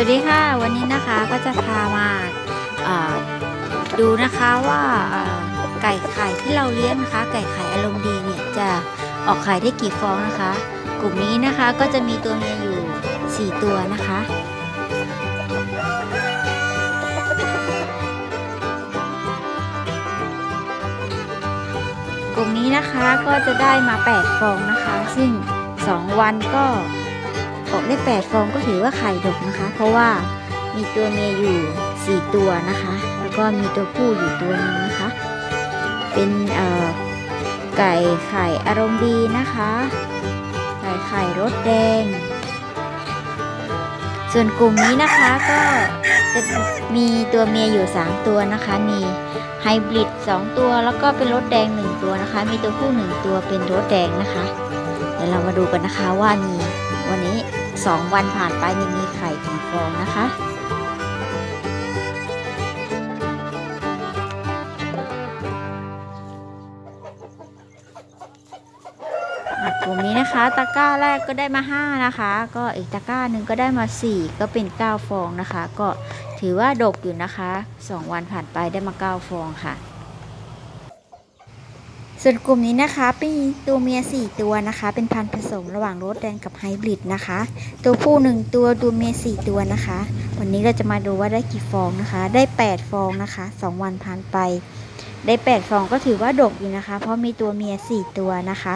วัสดีค่ะ วันนี้นะคะก็จะพามาดูนะคะว่าไก่ไข่ที่เราเลี้ยงนะคะ ไก่ไข่อารมณ์ดีเนี่ยจะออกไข่ได้กี่ฟองนะคะ กลุ่มนี้นะคะก็จะมีตัวเมียอยู่ 4 ตัวนะคะกลุ่มนี้นะคะก็จะได้มา 8 ฟองนะคะ ซึ่ง 2 วันก็ ออกได้ 8 ฟองก็ถือว่าไข่ดกนะคะ เพราะว่ามีตัวเมียอยู่ 4 ตัวนะคะ แล้วก็มีตัวผู้อยู่ตัวหนึงนะคะ เป็นเอ่อไก่ไข่อารมณ์ดีนะคะ ไก่ไข่รสแดง ส่วนกลุ่มนี้นะคะก็จะมีตัวเมียอยู่ 3 ตัวนะคะ มีไฮบริด 2 ตัวแล้วก็เป็นรถแดง 1 ตัวนะคะ มีตัวผู้ 1 ตัวเป็นรถแดงนะคะ เดี๋ยวเรามาดูกันนะคะว่ามีวันนี้ 2 วันผ่านไปนี่มีไข่กี่ฟองนะคะอะกลุ่มนี้นะคะตะกร้าแรกก็ได้มา 5 นะคะ ก็อีกตะกร้าหนึ่งก็ได้มา 4 ก็เป็น 9 ฟองนะคะ ก็ถือว่าดกอยู่นะคะ 2 วันผ่านไปได้มา 9 ฟองค่ะ ส่วนกลุ่มนี้นะคะเป็นตัวเมีย 4 ตัวนะคะ เป็นพันธุ์ผสมระหว่างโรสแดงกับไฮบริดนะคะ ตัวผู้ 1 ตัวตัวเมีย 4 ตัวนะคะ วันนี้เราจะมาดูว่าได้กี่ฟองนะคะ ได้ 8 ฟองนะคะ 2 วันผ่านไป ได้ 8 ฟองก็ถือว่าดกอยู่นะคะ เพราะมีตัวเมีย 4 ตัวนะคะ